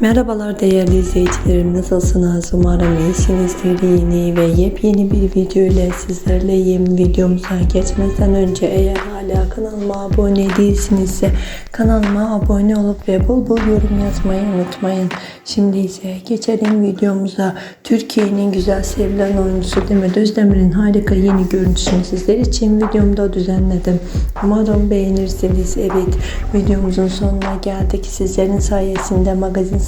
Merhabalar değerli izleyicilerim. Nasılsınız? Umarım iyisinizdir. Yeni ve yepyeni bir video ile sizlerleyim. Videomuza geçmeden önce eğer hala kanalıma abone değilsinizse kanalıma abone olup ve bol bol yorum yazmayı unutmayın. Şimdi ise geçelim videomuza. Türkiye'nin güzel sevilen oyuncusu Demet Özdemir'in harika yeni görüntüsünü sizler için videomda düzenledim. Umarım beğenirsiniz. Evet videomuzun sonuna geldik. Sizlerin sayesinde magazin